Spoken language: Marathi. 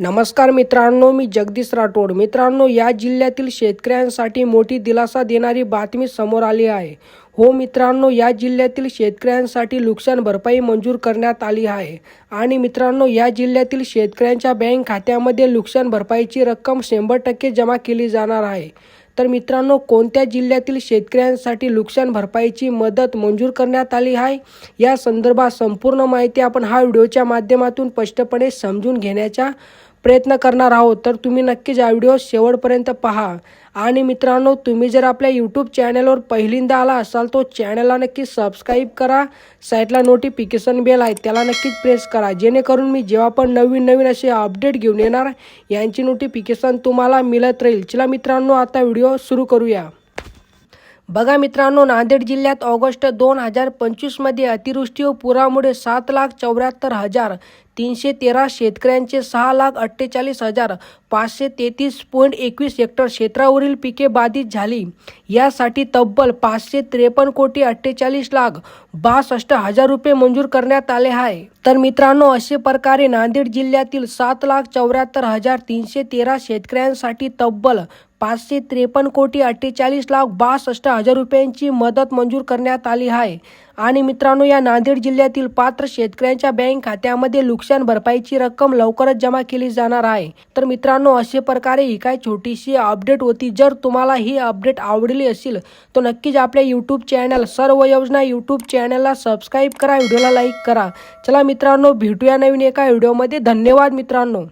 नमस्कार मित्रांनो मी जगदीश राठोड. मित्रांनो या जिल्ह्यातील शेतकऱ्यांसाठी मोठी दिलासा देणारी बातमी समोर आली आहे. हो मित्रांनो या जिल्ह्यातील शेतकऱ्यांसाठी नुकसान भरपाई मंजूर करण्यात आली आहे. आणि मित्रांनो या जिल्ह्यातील शेतकऱ्यांच्या बँक खात्यामध्ये नुकसान भरपाईची रक्कम शंभर टक्के जमा केली जाणार आहे. तर मित्रांनो कोणत्या जिल्ह्यातील शेतकऱ्यांसाठी नुकसान भरपाईची मदत मंजूर करण्यात आली आहे? या संदर्भात संपूर्ण माहिती आपण हा व्हिडिओच्या माध्यमातून स्पष्टपणे समजून घेण्याचा प्रयत्न करणार आहोत तर तुम्ही नक्कीच हा व्हिडिओ शेवटपर्यंत पहा. आणि मित्रांनो तुम्ही जर आपल्या यूट्यूब चॅनलवर पहिल्यांदा आला असाल तो चॅनलला नक्की सबस्क्राईब करा. साईटला नोटिफिकेशन बेल आहे त्याला नक्कीच प्रेस करा. जेणेकरून मी जेव्हा पण नवीन नवीन असे अपडेट घेऊन येणार यांची नोटिफिकेशन तुम्हाला मिळत राहील. चला मित्रांनो आता व्हिडिओ सुरू करूया. बघा मित्रांनो नांदेड जिल्ह्यात ऑगस्ट दोन हजार पंचवीसमध्ये अतिवृष्टी व पुरामुळे सात लाख चौऱ्याहत्तर हजार तीनशे तेरा शेतकऱ्यांचे सहा लाख अठ्ठेचाळीस हजार पाचशे तेहतीस पॉईंट एकवीस हेक्टर क्षेत्रावरील पिके बाधित झाली. यासाठी तब्बल पाचशे त्रेपन्न कोटी अठ्ठेचाळीस लाख बासष्ट हजार रुपये मंजूर करण्यात आले आहे. तर मित्रांनो असे प्रकारे नांदेड जिल्ह्यातील सात लाख चौऱ्याहत्तर हजार तीनशे तेरा शेतकऱ्यांसाठी तब्बल पाचशे त्रेपन्न कोटी अठ्ठेचाळीस लाख बासष्ट हजार रुपयांची मदत मंजूर करण्यात आली आहे. आणि मित्रांनो या नांदेड जिल्ह्यातील पात्र शेतकऱ्यांच्या बँक खात्यामध्ये लुक नुकसान भरपाईची रक्कम लवकरच जमा केली जाणार आहे. तर मित्रांनो असे प्रकारे ही काय छोटीशी अपडेट होती. जर तुम्हाला ही अपडेट आवडली असेल तर नक्कीच आपल्या यूट्यूब चॅनल सर्व योजना यूट्यूब चॅनलला सबस्क्राईब करा व्हिडिओला लाईक करा. चला मित्रांनो भेटूया नवीन एका व्हिडिओमध्ये धन्यवाद मित्रांनो.